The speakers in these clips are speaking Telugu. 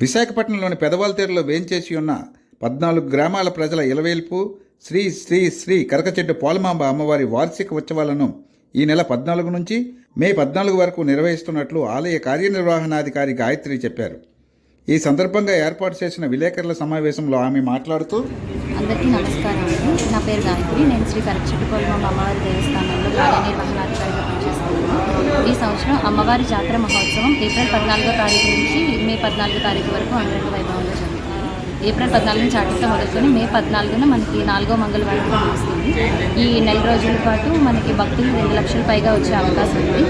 విశాఖపట్నంలోని పెదవాల్తేరులో వేంచేసి ఉన్న పద్నాలుగు గ్రామాల ప్రజల ఇలవేల్పు శ్రీ శ్రీ శ్రీ కరకచెట్టు పోలమాంబ అమ్మవారి వార్షిక ఉత్సవాలను ఈ నెల పద్నాలుగు నుంచి మే పద్నాలుగు వరకు నిర్వహిస్తున్నట్లు ఆలయ కార్యనిర్వహణాధికారి గాయత్రి చెప్పారు. ఈ సందర్భంగా ఏర్పాటు చేసిన విలేకరుల సమావేశంలో ఆమె మాట్లాడుతూ అందరికీ నమస్కారం అండి. నా పేరు గాయత్రి. నేను శ్రీ కరక్షటిపోలమ్మ అమ్మవారి దేవస్థానంలో కార్యనిర్వహణాధికారి ఈ సంవత్సరం అమ్మవారి జాతర మహోత్సవం ఏప్రిల్ పద్నాలుగో తారీఖు నుంచి మే పద్నాలుగో తారీఖు వరకు అంగరంగ వైభవంగా ఏప్రిల్ పద్నాలుగు నుంచి అటుతో మొదలుకొని మే పద్నాలుగున మనకి నాలుగో మంగళవారం వస్తుంది. ఈ నెల రోజుల పాటు మనకి భక్తులు రెండు లక్షల పైగా వచ్చే అవకాశం ఉంది.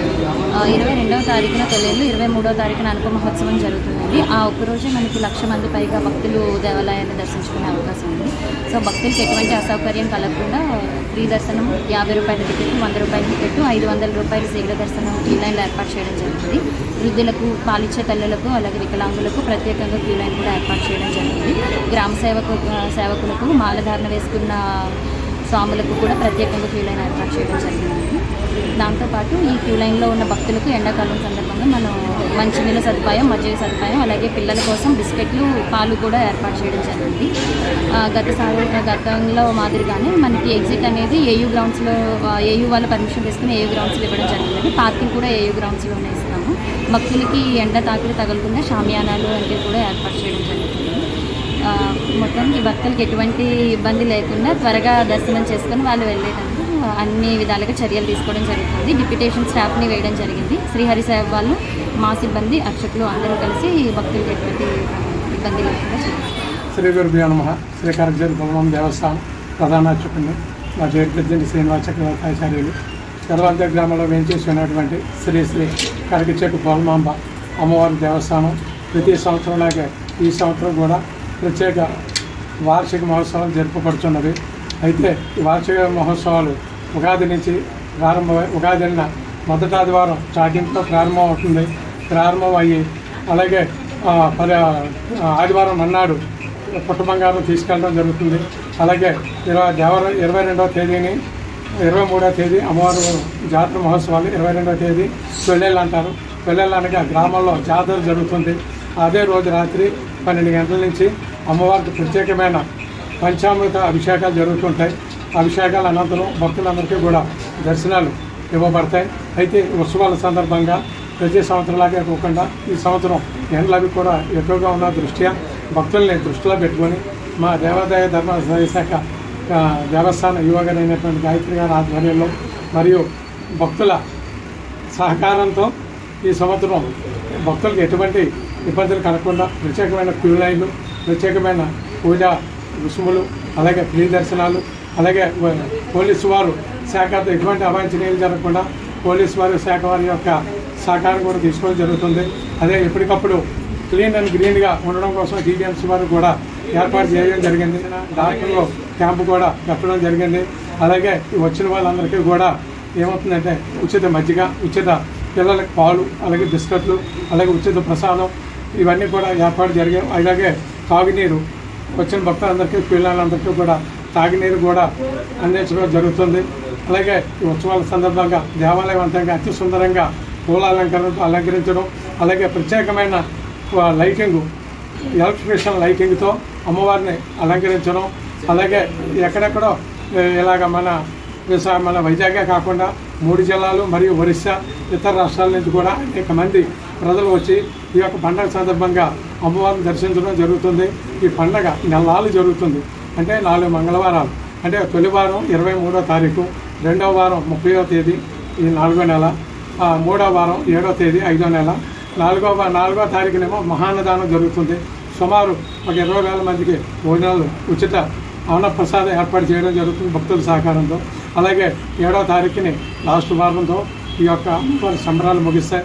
ఇరవై రెండవ తారీఖున తొలేళ్ళు ఇరవై మూడవ తారీఖున అనుప మహోత్సవం జరుగుతుందండి. ఆ ఒక్కరోజే మనకి లక్ష మంది పైగా భక్తులు దేవాలయాన్ని దర్శించుకునే అవకాశం ఉంది. సో భక్తులకి ఎటువంటి అసౌకర్యం కలగకుండా ఫ్రీ దర్శనం యాభై రూపాయల టికెట్ వంద రూపాయల టికెట్ ఐదు వందల రూపాయల శీఘ్ర దర్శనం క్యూ లైన్లో ఏర్పాటు చేయడం జరుగుతుంది వృద్ధులకు పాలిచ్చే తల్లులకు అలాగే వికలాంగులకు ప్రత్యేకంగా క్యూ లైన్ కూడా ఏర్పాటు చేయడం జరిగింది. గ్రామ సేవకు సేవకులకు మాలధారణ వేసుకున్న స్వాములకు కూడా ప్రత్యేకంగా క్యూ లైన్ ఏర్పాటు చేయడం జరిగింది. దాంతోపాటు ఈ క్యూ లైన్లో ఉన్న భక్తులకు ఎండాకాలం సందర్భంగా మనం మంచినీళ్ళ సదుపాయం మజ్జిగ సదుపాయం అలాగే పిల్లల కోసం బిస్కెట్లు పాలు కూడా ఏర్పాటు చేయడం జరిగింది. గత సారి గతంలో మాదిరిగానే మనకి ఎగ్జిట్ అనేది ఏయూ గ్రౌండ్స్లో ఏయూ వాళ్ళ పర్మిషన్ తీసుకుని ఏయూ గ్రౌండ్స్లో ఇవ్వడం జరిగింది పార్కింగ్ కూడా ఏయూ గ్రౌండ్స్లోనే ఇస్తాము. భక్తులకి ఎండ తాకిడి తగలకుండా షామియానాలు వంటివి కూడా ఏర్పాటు చేయడం జరిగింది. మొత్తానికి భక్తులకి ఎటువంటి ఇబ్బంది లేకుండా త్వరగా దర్శనం చేసుకొని వాళ్ళు వెళ్ళేటప్పుడు అన్ని విధాలుగా చర్యలు తీసుకోవడం జరుగుతుంది. డిప్యూటేషన్ స్టాఫ్ని వేయడం జరిగింది. శ్రీహరి సాహెబ్ వాళ్ళు మా సిబ్బంది అర్చకులు అందరూ కలిసి భక్తులకు ఎటువంటి ఇబ్బంది లేకుండా శ్రీ గురుభ్యో నమ. శ్రీ కరజన్ కులమం దేవస్థానం ప్రధాన అర్చకుడిని మా పేరు శ్రీనివాస చక్రవర్తాచార్యులు తెరవంత గ్రామంలో వేంచేసి ఉన్నటువంటి శ్రీ శ్రీ కరకిచెట్టు పోలమాంబ అమ్మవారి దేవస్థానం ప్రతి సంవత్సరంలాగే ఈ సంవత్సరం కూడా ప్రత్యేక వార్షిక మహోత్సవాలు జరుపుకొడుతున్నది అయితే ఈ వార్షిక మహోత్సవాలు ఉగాది నుంచి ప్రారంభమై ఉగాది అన్న మొదటి ఆదివారం స్టార్టింగ్తో ప్రారంభం అవుతుంది. ప్రారంభం అయ్యి అలాగే పది ఆదివారం అన్నాడు పుట్ట బంగారం తీసుకెళ్ళడం జరుగుతుంది. అలాగే ఇరవై దేవర ఇరవై రెండవ తేదీని ఇరవై మూడవ తేదీ అమ్మవారు జాతర మహోత్సవాలు ఇరవై రెండవ తేదీ పెళ్ళిళ్ళు అంటారు. పెళ్ళిళ్ళు అనగా గ్రామంలో జాతర జరుగుతుంది. అదే రోజు రాత్రి పన్నెండు గంటల నుంచి అమ్మవారికి ప్రత్యేకమైన పంచామృత అభిషేకాలు జరుగుతుంటాయి. అభిషేకాల అనంతరం భక్తులందరికీ కూడా దర్శనాలు ఇవ్వబడతాయి. అయితే ఉత్సవాల సందర్భంగా ప్రతి సంవత్సరంలాగే కాకుండా ఈ సంవత్సరం ఎండలు అవి కూడా ఎక్కువగా ఉన్న దృష్ట్యా భక్తుల్ని దృష్టిలో పెట్టుకొని మా దేవాదాయ ధర్మ శాఖ దేవస్థాన యువగారైనటువంటి గాయత్రి గారి ఆధ్వర్యంలో మరియు భక్తుల సహకారంతో ఈ సంవత్సరం భక్తులకు ఎటువంటి ఇబ్బందులు కలగకుండా ప్రత్యేకమైన క్యూ లైన్లు ప్రత్యేకమైన పూజా రుసుములు అలాగే ప్రియ దర్శనాలు అలాగే పోలీసు వారు శాఖతో ఎటువంటి అవాంఛనీయాలు జరగకుండా పోలీసు వారి శాఖ వారి యొక్క సహకారం కూడా తీసుకోవడం జరుగుతుంది. అదే ఎప్పటికప్పుడు క్లీన్ అండ్ గ్రీన్గా ఉండడం కోసం టీడీఎంసీ వారు కూడా ఏర్పాటు చేయడం జరిగింది. డాక్టర్లు క్యాంపు కూడా పెట్టడం జరిగింది. అలాగే వచ్చిన వాళ్ళందరికీ కూడా ఏమవుతుందంటే ఉచిత మజ్జిగ ఉచిత పిల్లలకు పాలు అలాగే బిస్కెట్లు అలాగే ఉచిత ప్రసాదం ఇవన్నీ కూడా ఏర్పాటు జరిగాయి. అలాగే తాగునీరు వచ్చిన భక్తులందరికీ పిల్లలందరికీ కూడా తాగునీరు కూడా అందించడం జరుగుతుంది. అలాగే ఈ ఉత్సవాల సందర్భంగా దేవాలయం అంతంగా అతి సుందరంగా పూల అలంకరణతో అలంకరించడం అలాగే ప్రత్యేకమైన లైటింగ్ ఎలక్ట్రిఫికేషన్ లైటింగ్తో అమ్మవారిని అలంకరించడం అలాగే ఎక్కడెక్కడో ఇలాగ మన మన వైజాగే కాకుండా మూడు జిల్లాలు మరియు ఒరిస్సా ఇతర రాష్ట్రాల నుంచి కూడా అనేక మంది ప్రజలు వచ్చి ఈ యొక్క పండగ సందర్భంగా అమ్మవారిని దర్శించడం జరుగుతుంది. ఈ పండగ నెలలు జరుగుతుంది. అంటే నాలుగు మంగళవారాలు. అంటే తొలి వారం ఇరవై మూడో తారీఖు రెండవ వారం ముప్పైవ తేదీ ఈ నాలుగో నెల ఆ, మూడో వారం ఏడో తేదీ ఐదో నెల నాలుగో నాలుగో తారీఖునేమో మహాన్నదానం జరుగుతుంది. సుమారు ఒక ఇరవై వేల మందికి భోజనాలు ఉచిత అన్నప్రసాదం ఏర్పాటు చేయడం జరుగుతుంది భక్తుల సహకారంతో. అలాగే ఏడో తారీఖుని లాస్ట్ వారంతో ఈ యొక్క సంబరాలు ముగిస్తాయి.